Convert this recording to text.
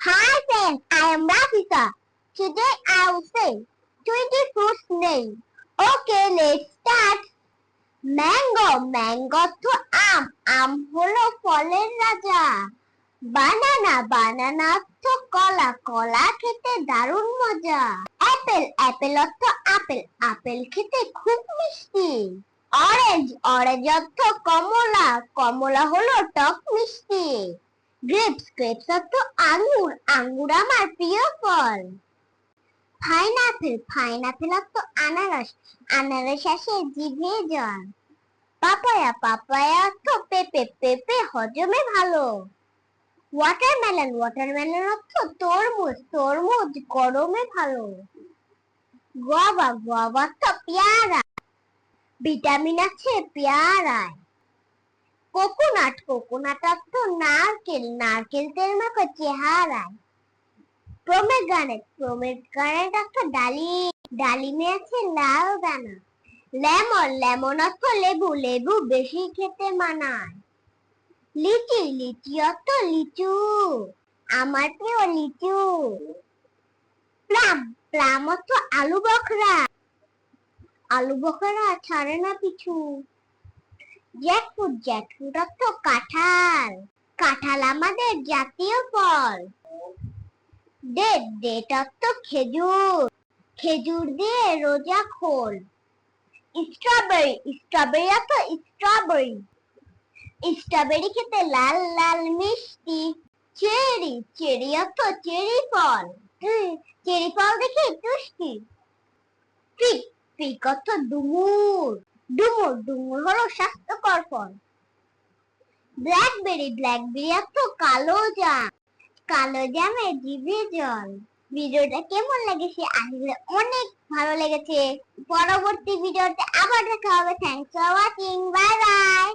Hi friends, I am Rafika. Today I will say 20 fruits name. Okay, let's start. Mango mango তো আম আম হলো ফলের রাজা বানানা বানানা অর্থ কলা কলা খেতে দারুণ মজা অ্যাপেল অ্যাপেল অর্থ আপেল আপেল খেতে খুব মিষ্টি অরেঞ্জ অরেঞ্জ অর্থ কমলা কমলা হলো টক মিষ্টি গ্রেপস গ্রেপস অর্থ আঙ্গুর আঙ্গুর আমার প্রিয় ফল। পাইনাপেল পাইনাপেল অর্থ আনারস আনারস আসে জিভে জল। পাপায়া পাপায়া অর্থ পেঁপে পেঁপে হজমে ভালো। ওয়াটারমেলন ওয়াটারমেলন অর্থ তরমুজ তরমুজ গরমে ভালো। গোয়াবা গোয়াবা অর্থ পেয়ারা। ভিটামিন আছে পেয়ারায়। কোকোনাট কোকোনাট অর্থ নারকেল নারকেল তেল মাখো চেহারায়। প্রোমেগ্রানেট প্রোমেগ্রানেট অর্থ ডালিম ডালিমে আছে লাল দানা। লেমন লেমন অর্থ লেবু লেবু বেশি খেতে মানায়। লিচি লিচি অর্থ লিচু, আমার প্রিয় লিচু। প্লাম প্লাম অর্থ আলু বখরা। আলু বখরা ছাড়ে না পিছু। জ্যাকফ্রুট জ্যাকফ্রুট অর্থ কাঁঠাল। কাঁঠাল আমাদের জাতীয় ফল। ডেট ডেট অর্থ খেজুর। খেজুর দিয়ে রোজা খোল। স্ট্রবেরি স্ট্রবেরি অর্থ স্ট্রবেরি। স্ট্রবেরি খেতে লাল লাল, মিষ্টি। চেরি চেরি অর্থ চেরি ফল। চেরি ফল দেখে টুষ্টি পিক পিক অর্থ ডুমুর। ডুমুর ডুমুর হলো স্বাস্থ্যকর পর। ব্ল্যাকবেরি ব্ল্যাকবেরি এত কালো জাম। কালো জামে জিভে জল। ভিডিওটা কেমন লেগেছে আসলে অনেক ভালো লেগেছে। পরবর্তী ভিডিওতে আবার দেখা হবে। Thanks for watching bye bye